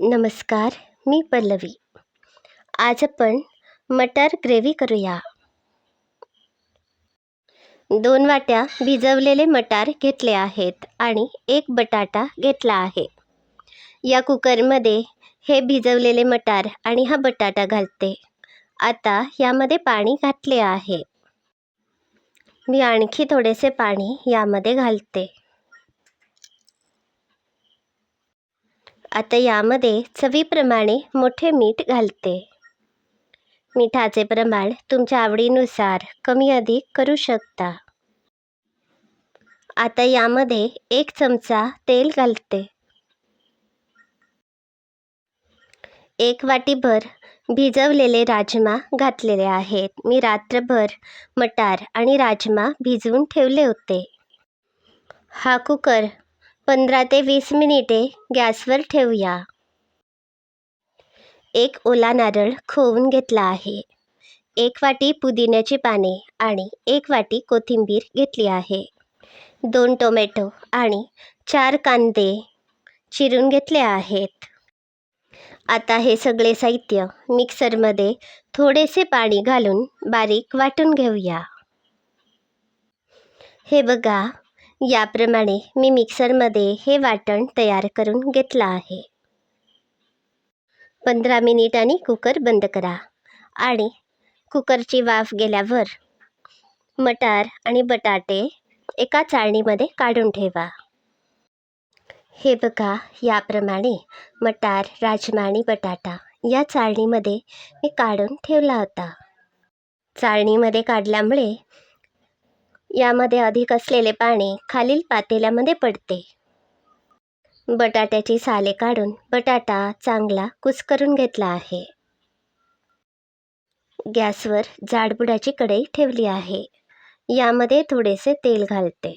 नमस्कार मी पल्लवी. आज आपण मटार ग्रेव्ही करूया. दोन वाट्या भिजवलेले मटार घेतले आहेत आणि एक बटाटा घेतला आहे. या कुकरमध्ये हे भिजवलेले मटार आणि हा बटाटा घालते. आता यामध्ये पाणी घातले आहे. मी आणखी थोडेसे पाणी यामध्ये घालते. आता यामध्ये चवीप्रमाणे मोठे मीठ घालते. मिठाचे प्रमाण तुमच्या आवडीनुसार कमी अधिक करू शकता. आता यामध्ये एक चमचा तेल घालते. एक वाटीभर भिजवलेले राजमा घातलेले आहेत. मी रात्रभर मटार आणि राजमा भिजवून ठेवले होते. हा कुकर पंधरा ते वीस मिनिटे गॅसवर ठेवूया. एक ओला नारळ खोवून घेतला आहे. एक वाटी पुदिन्याची पाने आणि एक वाटी कोथिंबीर घेतली आहे. दोन टोमॅटो आणि चार कांदे चिरून घेतले आहेत. आता हे सगळे साहित्य मिक्सरमध्ये थोडेसे पाणी घालून बारीक वाटून घेऊया. हे बघा याप्रमाणे मी मिक्सरमध्ये हे वाटण तयार करून घेतलं आहे. पंधरा मिनिटांनी कुकर बंद करा आणि कुकरची वाफ गेल्यावर मटार आणि बटाटे एका चाळणीमध्ये काढून ठेवा. हे बघा याप्रमाणे मटार राजमा आणि बटाटा या चाळणीमध्ये मी काढून ठेवला होता. चाळणीमध्ये काढल्यामुळे यामध्ये अधिक असलेले पाणी खालील पातेल्यामध्ये पडते. बटाट्याची साले काढून बटाटा चांगला कुस्करून घेतला आहे. गॅसवर जाडबुडाची कढई ठेवली आहे. यामध्ये थोडेसे तेल घालते.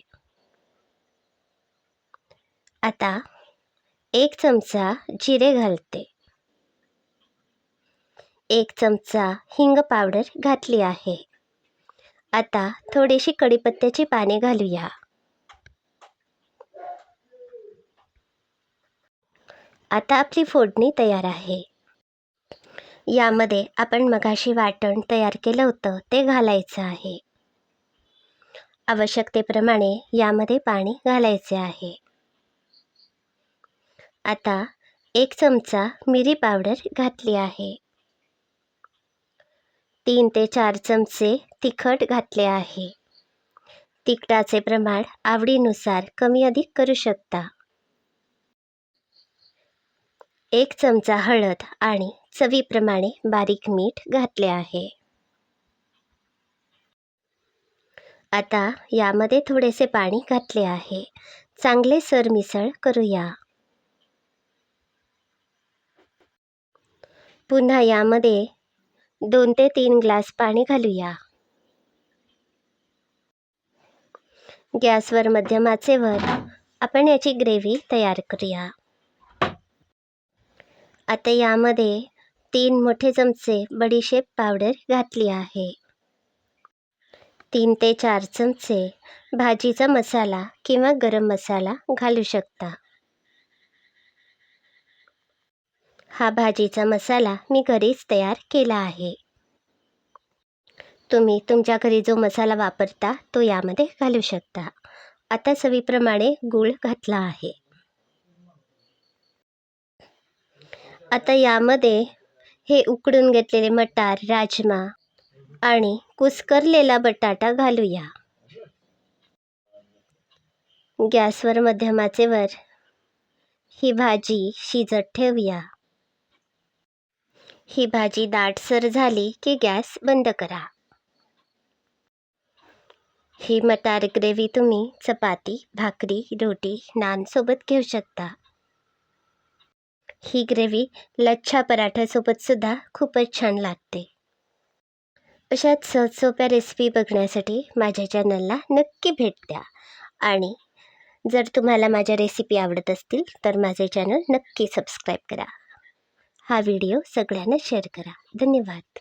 आता एक चमचा जिरे घालते. एक चमचा हिंग पावडर घातली आहे. आता थोडीशी कढीपत्त्याची पाने घालूया. आता आपली फोडणी तयार आहे. यामध्ये आपण मगाशी वाटण तयार केलं होतं ते घालायचं आहे. आवश्यकतेप्रमाणे यामध्ये पाणी घालायचे आहे. आता एक चमचा मिरी पावडर घातली आहे. तीन ते चार चमचे तिखट घातले आहे. तिखटाचे प्रमाण आवडीनुसार कमी अधिक करू शकता. एक चमचा हळद आणि चवीप्रमाणे बारीक मीठ घातले आहे. आता यामध्ये थोडेसे पाणी घातले आहे. चांगले सरमिसळ करूया. पुन्हा यामध्ये दोन ते तीन ग्लास पाणी घालूया. गॅसवर मध्यम आचेवर आपण याची ग्रेव्ही तयार करूया. आता यामध्ये तीन मोठे चमचे बडीशेप पावडर घातली आहे. तीन ते चार चमचे भाजीचा मसाला किंवा गरम मसाला घालू शकता. हा भाजीचा मसाला मी घरीच तयार केला आहे. तुम्ही तुमच्या घरी जो मसाला वापरता तो यामध्ये घालू शकता. आता चवीप्रमाणे गूळ घातला आहे. आता यामध्ये हे उकडून घेतलेले मटार राजमा आणि कुस्करलेला बटाटा घालूया. गॅसवर मध्यमाचे वर ही भाजी शिजत ठेवूया. ही भाजी दाटसर झाली की गॅस बंद करा. ही मटार ग्रेव्ही तुम्ही चपाती भाकरी रोटी नानसोबत घेऊ शकता. ही ग्रेव्ही लच्छा पराठ्यासोबत सुद्धा खूपच छान लागते. अशाच सहजसोप्या रेसिपी बघण्यासाठी माझ्या चॅनलला नक्की भेट द्या. आणि जर तुम्हाला माझ्या रेसिपी आवडत असतील तर माझे चॅनल नक्की सबस्क्राईब करा. हा व्हिडिओ सगळ्यांना शेअर करा. धन्यवाद.